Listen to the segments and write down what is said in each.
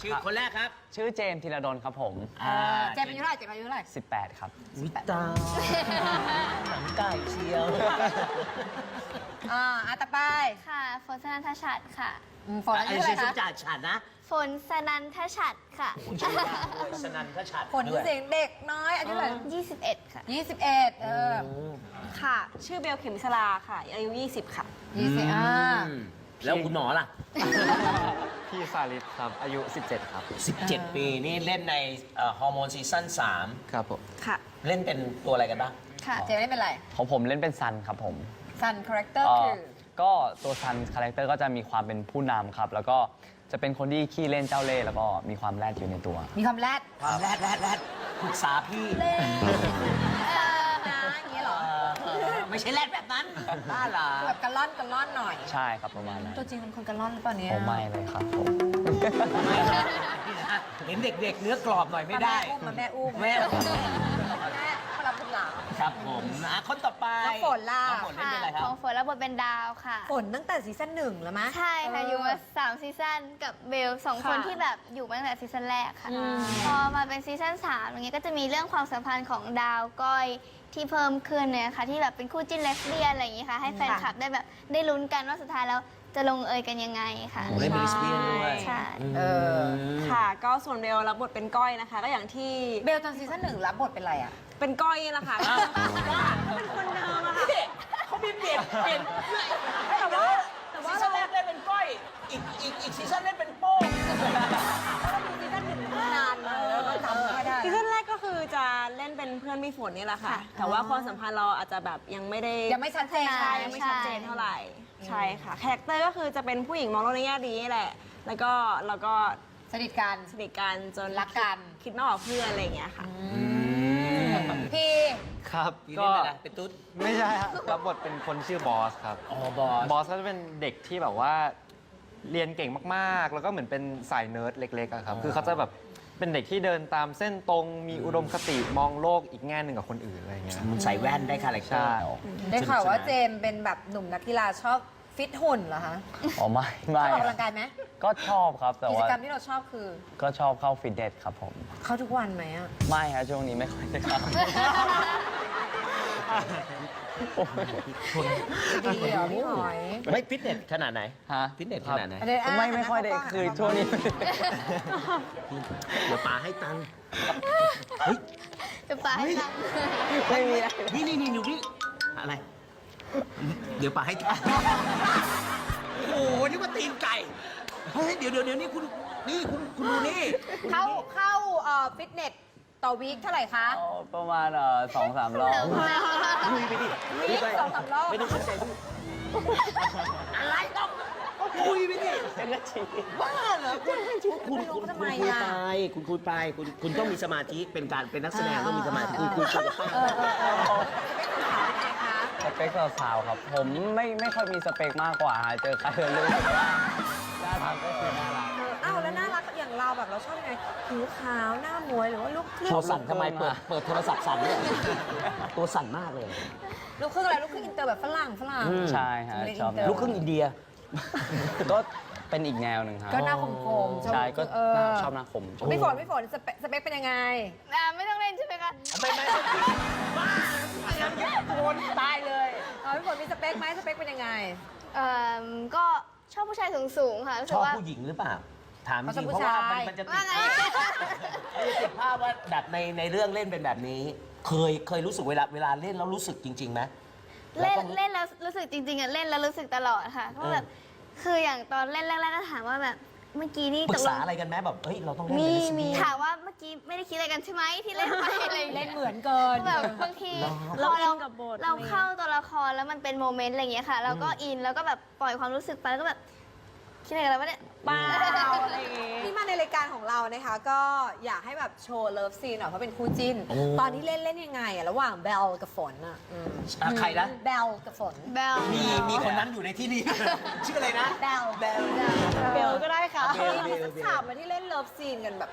ชื่อครับคนแรกครับ ชื่อเจมส์ธีรดลครับผมเออเจมส์อายุเท่าไหร่เจมส์อายุเท่าไหร่ 18 ครับ วิตาหนังไก่เชียวอ่าอะต่อไปค่ะฝนสนันทชัดค่ะ อืมฝนอายุไอ้เท่าไหเสีร่ยงคะจ่าฉันนะฝนสนันทชัดค่ะ สนันทชัดฝนด้วย 네. เสียงเด็กน้อยอายุเท่าไหร่21 ค่ะ ยี่สิบเอ็ดเออค่ะ ชื่อเบลเข็มสลาค่ะ อายุ 20 ค่ะ ยี่สิบอ่าอืม แล้วคุณหมอล่ะ พี่ฟาริสครับ อายุ 17 ครับ 17 ปีนี่เล่นในฮอร์โมนซีซั่นครับผม ค่ะ 3 เล่นเป็นตัวอะไรกันบ้าง ค่ะ เจมส์ไม่เป็นไร ของผมเล่นเป็นซันครับผมซันคาแรคเตอร์เอ่อคือ ก็ตัวซันคาแรคเตอร์ก็จะมีความเป็นผู้นำครับ แล้วก็จะเป็นคนที่ขี้เล่นเจ้าเล่ห์แล้วก็มีความแรดอยู่ในตัว มีความแรดความแรดแรดแรดปรึกษาพี่เล่นะอย่างเงี้ยเหรอ เออ ไม่ใช่แรดแบบนั้นบ้าเหรอแบบกระล่อนกระล่อนหน่อย ใช่ครับประมาณนั้นตัวจริงเป็นคนกระล่อนหรือเปล่าเนี่ยผมไม่เลยครับผมไม่นะนี่นะเห็นเด็กๆ เนื้อกรอบหน่อยไม่ได้มาแม่อุ้มแม่มาแม่อุ้มแม่เขารับบุญหลานครับผมนะคนต่อไปน้องฝนล่ะน้องฝนเล่นเป็นอะไรคขรัอบงฝนรับบทเป็นดาวค่ะ ฝนตั้งแต่ซีซั่นหนึ่งแล้วมะใช่ค่ะเอยู่มาสามซีซั่นกับเบลสองคนค่ะที่แบบอยู่มาตั้งแต่ซีซั่นแรกค่ะอืมพอมาเป็นซีซั่นสามอย่างเงี้ยก็จะมีเรื่องความสัมพันธ์ของดาวก้อย ที่เพิ่มขึ้นเนี่ยค่ะที่แบบเป็นคู่จิ้นเลสเบี้ยนอะไรอย่างงี้ค่ะ ให้แฟนคลับได้แบบได้ลุ้นกันว่าสุดท้ายแล้วจะลงเอยกันยังไงค่ะผมเล่นเป็นลิสเบียนด้วยใช่ เออค่ะ ก็ส่วนเบลรับบทเป็นก้อยนะคะ ก็อย่างที่เบลตอนซีซั่นหนึ่งรับบทเป็นอะไรอะ เป็นก้อยนี่แหละค่ะเป็นคนเดิมอะค่ะ เขามีเปลี่ยนเปลี่ยนแต่ว่าแต่ว่าซีซั่นแรกเล่นเป็นก้อย อีกอีกอีกซีซั่นเล่นเป็นโป้ง คือจะเล่นเป็นเพื่อนพี่ฝนนี่แหละค่ะแต่ว่าความสัมพันธ์เราอาจจะแบบยังไม่ได้ยังไม่ชัดเจนใช่ใช่ยังไม่ชัดเจนเท่าไหร่ ใช่ค่ะคาแรคเตอร์ก็คือจะเป็นผู้หญิงมองโลกในแง่ดีนี่แหละ แล้วก็เราก็สนิทกัน สนิทกันจนรักกัน คิดมากกว่าเพื่อนอะไรอย่างเงี้ยค่ะ พี่ ครับพี่ก็เล่นเป็นอะไรเป็นตุ๊ดไม่ใช่ครับรับบทเป็นคนชื่อบอสครับ อ๋อบอส บอสก็จะเป็นเด็กที่แบบว่า เรียนเก่งมากๆ แล้วก็เหมือนเป็นสายเนิร์ดเล็กๆอะครับ คือเขาจะแบบ เป็นเด็กที่เดินตามเส้นตรงมีอุดมคติมองโลกอีกแง่หนึ่งกับคนอื่นอะไรอย่างเงี้ยมึงใส่แว่นได้คาแรคเตอใช่ร์ได้ข่าวว่าเจมส์เป็นแบบหนุ่มนักกีฬาชอบฟิตหุ่นเหรอคะอ๋อไม่ชไม่อบออกคกำรัลับงกายไหมก็ชอบครับแต่กิจว่ากรรมที่เราชอบคือก็ชอบเข้าฟิตเนสครับผม เข้าทุกวันไหมอะไม่ครับช่วงนี้ไม่ค่อยได้เข้า ดีเหรอพี่หอยไม่ฟิตเนสขนาดไหนฮะฟิตเนสขนาดไหน อันนี้อะไม่ไม่ค่อยได้หันหน้าคือเข้าช่วงนี้ เดี๋ยวป๋าให้ตังค์จะไปให้ตังค์ไม่มีอะไรนี่นี่นี่อยู่นี่อะไร เดี๋ยวป๋าให้ตังค์โอ้โหนี่ว่าตีนไก่ เฮ้ย เดี๋ยวเดี๋ยวเดี๋ยวนี่คุณ นี่คุณคุณดูนี่ เข้าเข้าเอ่อฟิตเนส ต่อวีคเท่าไหร่คะอ๋อประมาณเอ่อสองสามรอบคุยไปดิวีคสองสามรอบไม่ต้องเข้าใจพี่อะไรต้องก็คุยไปดิบ้าเหรอคุณคุณคุณคุณคุยไปคุณคุยไปคุณคุณต้องมีสมาธิเป็นการเป็นนักแสดงต้องมีสมาธิคุยคุยคุยกับป้าเออเออเออคะสเปคสาวๆครับ ผมไม่ไม่ค่อยมีสเปคมากกว่า เจอใครก็รู้ว่าน่ารักก็คือน่ารัก แบบเราชอบยังไงผิวขาวหน้ามวยหรือว่าลูกครึ่งตัวสั่นทำไมเปิดเปิดโทรศัพท์สั่นเนี่ยตัวสั่นมากเลย ลูกครึ่งอะไรลูกครึ่งอินเตอร์แบบฝรั่งฝรั่ง อืม ใช่ฮะเล่นชอบอินเตอร์ลูกครึ่งอินเดีย ก็เป็นอีกแนวหนึ่งครับก็หน้าคมๆชอบใช่ก็เออหน้าชอบหน้าคมชอบพี่ฝนพี่ฝนสเปคสเปคเป็นยังไง อ่าไม่ต้องเล่นใช่ไหมคะ ไม่ไม่บ้าโดนตายเลยเออพี่ฝนมีสเปคไหมสเปคเป็นยังไง เอ่อก็ชอบผู้ชายสูงๆค่ะรู้ชสึอกบว่าผู้หญิงหรือเปล่า ถามจเขาชอริบงผู้เพราะว่าชายมันมันจะติว่าดไงมันจะติดภาพว่าแบบในในเรื่องเล่นเป็นแบบนี้ เคยเคยรู้สึกเวลาเวลาเล่นแล้วรู้สึกจริงๆไหม เล่นแล้วต้องเล่นแล้วรู้สึกจริงๆอะเล่นแล้วรู้สึกตลอดค่ะเพราะแบบคืออย่างตอนเล่นแรกๆก็ถามว่าแบบเมื่อกี้นี่ปรึตกกลษางอะไรกันไหมแบบเฮ้ยเราต้องเล่นมีเป็นมี lesbian ถามว่าเมื่อกี้ไม่ได้คิดอะไรกันใช่ไหมที่เล่นไปอะไรอย่างเล่เงี้นยเหมือนเกินแบบบางทีเราพอเราอินกับบทเราเข้าตัวละครแล้วมันเป็นโมเมนต์อะไรอย่างเงี้ยค่ะเราก็อินแล้วก็แบบปล่อยความรู้สึกไปแล้วก็แบบ คิดอะไรกันแล้ววะเนี่ยบ้าอะไรอย่างงี้ ที่มาในรายการของเรานะคะ ก็อยากให้แบบโชว์เลิฟซีนหน่อยเพราะเป็นคู่จิ้น โอ้ ตอนที่เล่นเล่นยังไงอะระหว่างเบลกับฝนอะอืมอะใครนะ เบลกับฝนแบลมีมีคนนั้นอยู่ในที่นี้ ชื่ออะไรนะเบลเบล เบลก็ได้ค่ะเบลมีสักฉากมาที่เล่นเลิฟซีนกันแบบ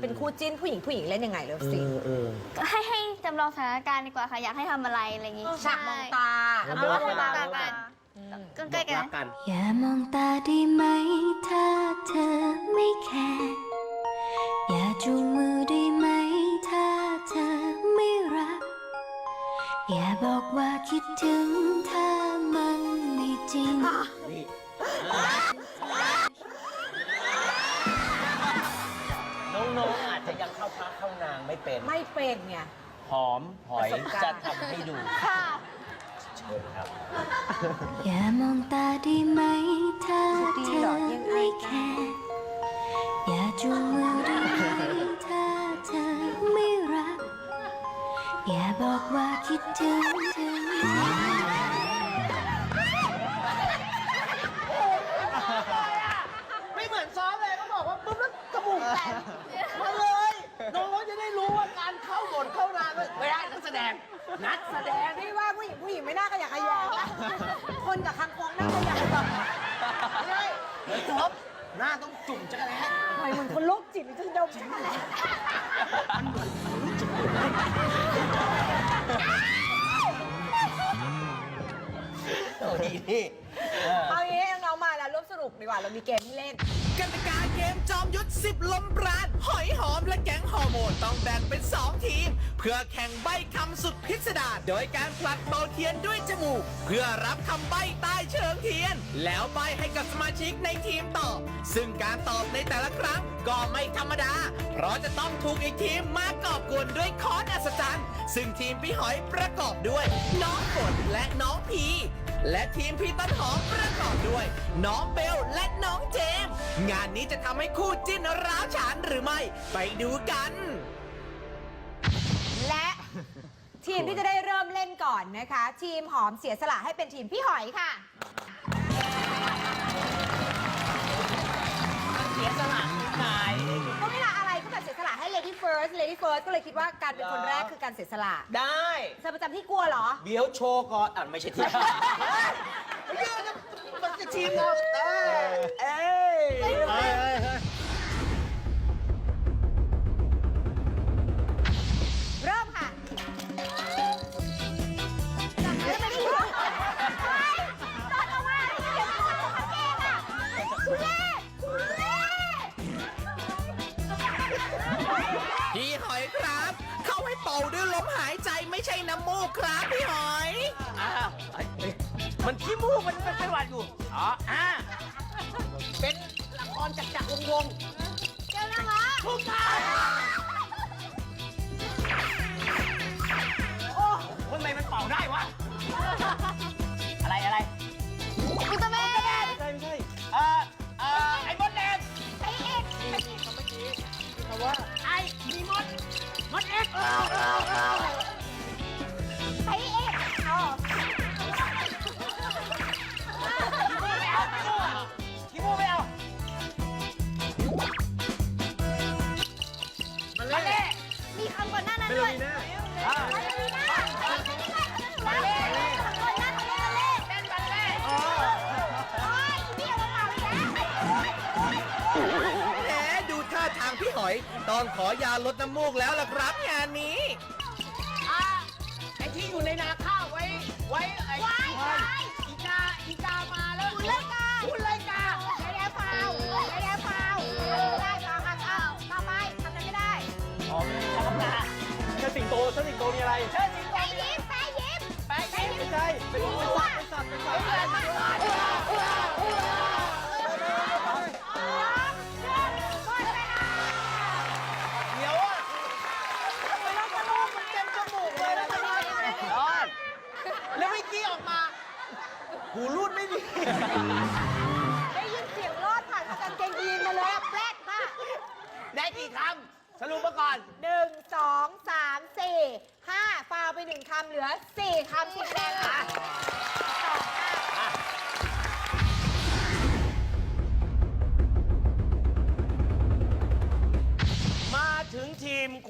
เป็นคู่จิ้นผู้หญิงผู้หญิงเล่นยังไงเลิฟเอซีนอเออ ก็ให้ให้จำลองสถานการณ์ดีกว่าค่ะ อยากให้ทำอะไรอะไรอย่างงี้ฉากมองตา ใช่เอามองตากัน ใกล้กันอย่ามองตาได้ไหม ถ้าเธอไม่แคร์อย่าจูมือได้ไหม ถ้าเธอไม่รัก อย่าบอกว่าคิดถึงถ้ามันไม่จริงน้องๆอาจจะยังเข้าพระเข้านางไม่เป็น ไม่เป็นไงหอมหอยจะทำให้ดู เชิญครับ อย่ามองตาได้ไหมถ้าเธอไม่แคร์อย่าจูงมือได้ไหมถ้าเธอไม่รัก อย่าบอกว่าคิดถึงถึงไม่เหมือนซ้อมเลยเขาบอกว่าปุ๊บแล้วจมูกแตกมาเลยน้องๆจะได้รู้ว่าการเข้าบทเข้านานไม่ได้นักแสดง นักแสดงพี่ว่าผู้หญิงผู้หญิงไม่น่าขยักขยงนะคนกับคังคองน่าขยักขยงไม่ได้เฮ้ยท็อปหน้าต้องจุ่มจักรแล้ทำไมเหมือนคนโรคจิตหรือจะดมฉันอะไรโอ้ดีนี่ เอาแล้วร่วมสนุก ดีกว่า เรามีเกมให้เล่น กติกาเกมจอมยุทธ10ลมปราณหอยหอมและแก๊งฮอร์โมนต้องแบ่งเป็น 2 ทีม เพื่อแข่งใบ้คำสุดพิสดารโดยการผลัดเป่าเทียนด้วยจมูก เพื่อรับคำใบ้ใต้เชิงเทียน แล้วใบ้ให้กับสมาชิกในทีมตอบ ซึ่งการตอบในแต่ละครั้งก็ไม่ธรรมดา เพราะจะต้องถูกอีกทีมมากอบกวนด้วยคอนอัศจรรย์ซึ่งทีมพี่หอยประกอบด้วย น้องฝนและน้องพี และทีมพี่ต้นหอมประกอบด้วย น้องเบลและน้องเจมส์งานนี้จะทำให้คู่จิ้นร้าวฉานหรือไม่ ไปดูกัน และ ทีมที่จะได้เริ่มเล่นก่อนนะคะ ทีมหอมเสียสละให้เป็นทีมพี่หอยค่ะ เสียสละนายก็เวลาอะไรก็แบบ เสียสละให้ lady first lady first ก็เลยคิดว่าการเป็นคนแรกคือการเสียสละได้เธอประจำที่กลัวเหรอ เดี๋ยวโชว์ก่อนอะไม่ใช่ทีมมันจะทีมเราเอ้ยเอ้ย เใจไม่ใช่น้ำมูกครับพี่หอยอ้าวเอ้ยเอ้ยมันขี้มูกมันเป็นเป็นหวัดอยู่ อ๋อ อ่า เป็นละครจักรจักรวงวงเจ้านะคะทุกท่านาทางพี่หอย ต้องขอยาลดน้ำมูกแล้วล่ะครับงานนี้ อ่าไอ้ที่อยู่ในนาข้าวไว้ ไว้ไอ้ไว้ไว้ อีกาอีกามาแล้วคุณเลยกาคุณเลยกาใช้แล้วเปล่าใช้แล้วเปล่าได้เปล่าค่ะเอาต่อไปทำอะไรไม่ได้อ๋อธรรมดาเชิญสิงโตเชิญสิงโตมีอะไรเชิญสิงโตแปะยิ้มแปะยิ้มไปไปไม่ใช่เป็นเป็นสัตว์เป็นสัตว์เป็นสัตว์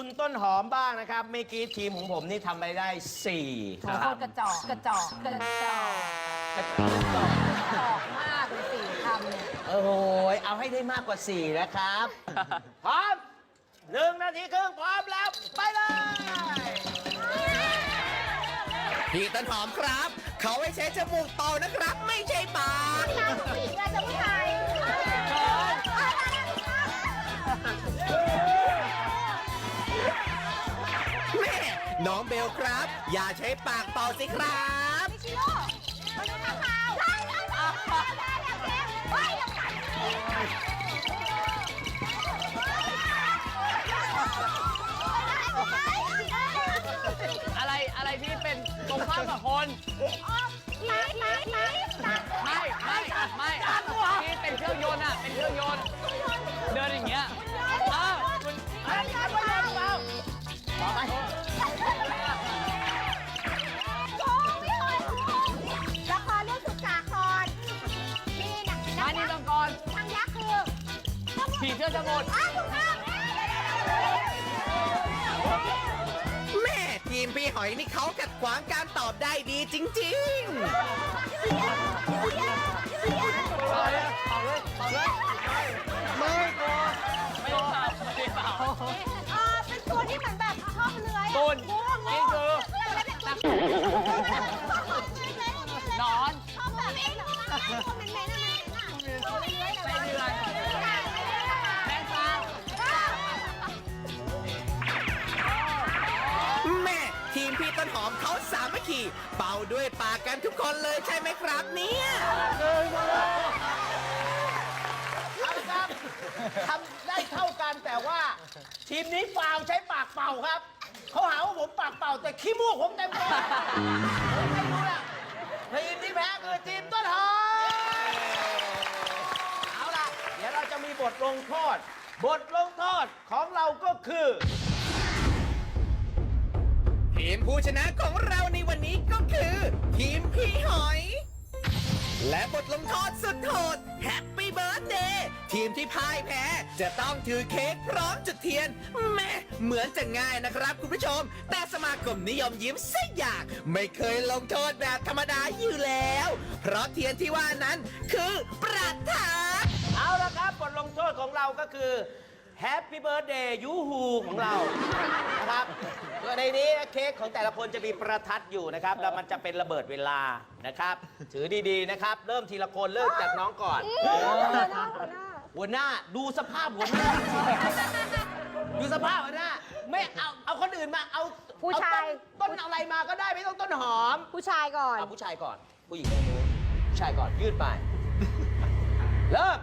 คุณต้นหอมบ้างนะครับ เมื่อกี้ทีมของผมนี่ทำไปได้4โคตรกระจอกกระจอกกระจอกกระจอกมากเลยสี่คำเนี่ยโอ้โหเอาให้ได้มากกว่า 4 นะครับ พร้อมหนึ่งนาทีครึ่งพร้อมแล้ว ไปเลย พี่ต้นหอมครับ เขาให้ใช้จมูกเป่านะครับ ไม่ใช่ปากเราผู้หญิงเราจะผู้ชาย น้องเบลครับ อย่าใช้ปากเป่าสิครับชิโร่มาดูข่าวข่าวได้แล้วได้แล้วเจ๊เฮ้ยเราขันอะไรอะไรที่เป็นตรงข้ามกับคนมามามามาไม่ไม่ไม่ที่เป็นเครื่องยนต์อะเป็นเครื่องยนต์เดินอย่างเงี้ย ผีเสื้อสมุทรอ้าวถูกต้องแม่ทีมพี่หอยนี่เขาขัดขวางการตอบได้ดีจริงๆต่อเลยต่อเลยต่อเลยไม่โกนไม่เปล่าไม่เปล่าอ่าเป็นตัวที่เหมือนแบบชอบเลื้อยอะตุนงูงูนี่คือหนอนชอบแบบนี้ตัวเหม็นๆน่ะเหม็นๆน่ะชอบเลื้อยไปเดือน นหอมเขาสามัคคีเป่าด้วยปากกันทุกคนเลยใช่ไหมครับเนี่ยครับทำได้เท่ากันแต่ว่า ทีมนี้ฟาวใช้ปากเป่าครับเขาหาว่าผมปากเป่าแต่ขี้มูกผมเต็มตัวผมไม่รู้ละทีมที่แพ้คือทีมต้นหอมเอาล่ะ เดี๋ยวเราจะมีบทลงโทษ บทลงโทษของเราก็คือ ทีมผู้ชนะของเราในวันนี้ก็คือ ทีมพี่หอย และบทลงโทษสุดโหดแฮปปี้เบิร์ดเดย์ทีมที่พ่ายแพ้ จะต้องถือเค้กพร้อมจุดเทียนแม่เหมือนจะง่ายนะครับคุณผู้ชม แต่สมาคมนิยมยิ้มสักอย่างไม่เคยลงโทษแบบธรรมดาอยู่แล้ว เพราะเทียนที่ว่านั้นคือประทัดเอาละครับบทลงโทษของเราก็คือ Happy Birthday ยูฮูของเรา นะครับตัวในนี้เค้กของแต่ละคนจะมีประทัดอยู่นะครับ แล้วมันจะเป็นระเบิดเวลานะครับ ถือดีๆนะครับ เริ่มทีละคนเริ่มจากน้องก่อน หัวหน้าดูสภาพหัวหน้า ดูสภาพหัวหน้า ไม่เอาเอาคนอื่นมาเอาผู้ชาย เอต้นต้นอะไรมาก็ได้ไม่ต้องต้นหอม ผู้ชายก่อน เอาผู้ชายก่อน ผู้หญิงตรงนู้นผู้ชายก่อนยืดไป เริ่ม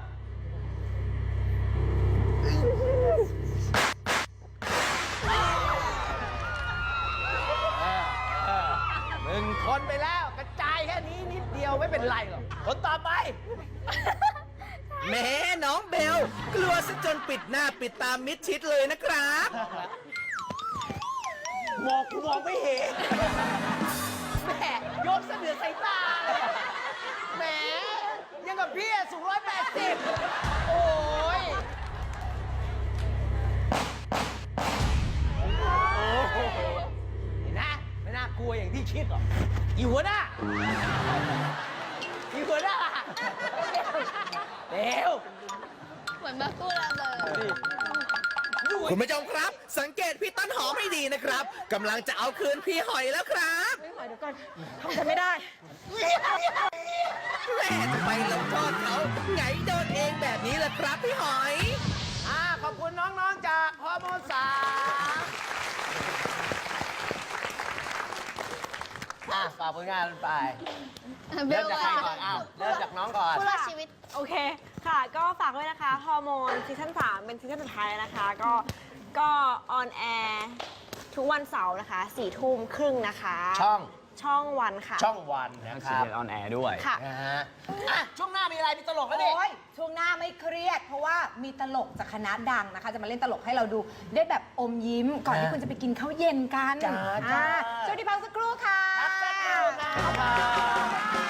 ปิดหน้าปิดตามิดชิดเลยนะครับ มองกูมองไม่เห็น แหมยกเสนือสายตาเลยแหมยังกับพี่อะสูงร้อยแปดสิบโอ้ยเห็นนะไม่น่ากลัวอย่างที่คิดหรอกอีหัวหน้าอีหัวหน้าเร็ว เหมือนมากู้ระเบิดคุณผู้ชมครับ สังเกตพี่ต้นหอมให้ดีนะครับกำลังจะเอาคืนพี่หอยแล้วครับทำจะไม่ได้แม่จะไปลงโทษเขาไงโดนเองแบบนี้ล่ะครับพี่หอยอ่าขอบคุณน้องๆจากฮอร์โมนสาม อะฝากผลงานไปเบเริ่ลมจากใครว่าก่อนอ้าวเริ่มจากน้องก่อน ผู้รอดชีวิต โอเค ค่ะ ก็ฝากด้วยนะคะ ฮอร์โมนซีซั่น3เป็นซีซั่นสุดท้ายแล้วนะคะ ก็ ก็ออนแอร์ทุกวันเสาร์นะคะสี่ทุ่มครึ่งนะคะ ช่อง ช่องวันค่ะ ช่องวันนะครับออนแอร์ด้วย ค่ะ นะฮะอะช่วงหน้ามีอะไรมีตลกแล้วดิ โอ้ยช่วงหน้าไม่เครียด เพราะว่ามีตลกจากคณะดังนะคะ จะมาเล่นตลกให้เราดูได้แบบอมยิ้ม ก่อนที่คุณจะไปกินข้าวเย็นกันจ้าจ้า อ่ช่วงที่พักสักครู่ค่ะพักสักครู่ค รับ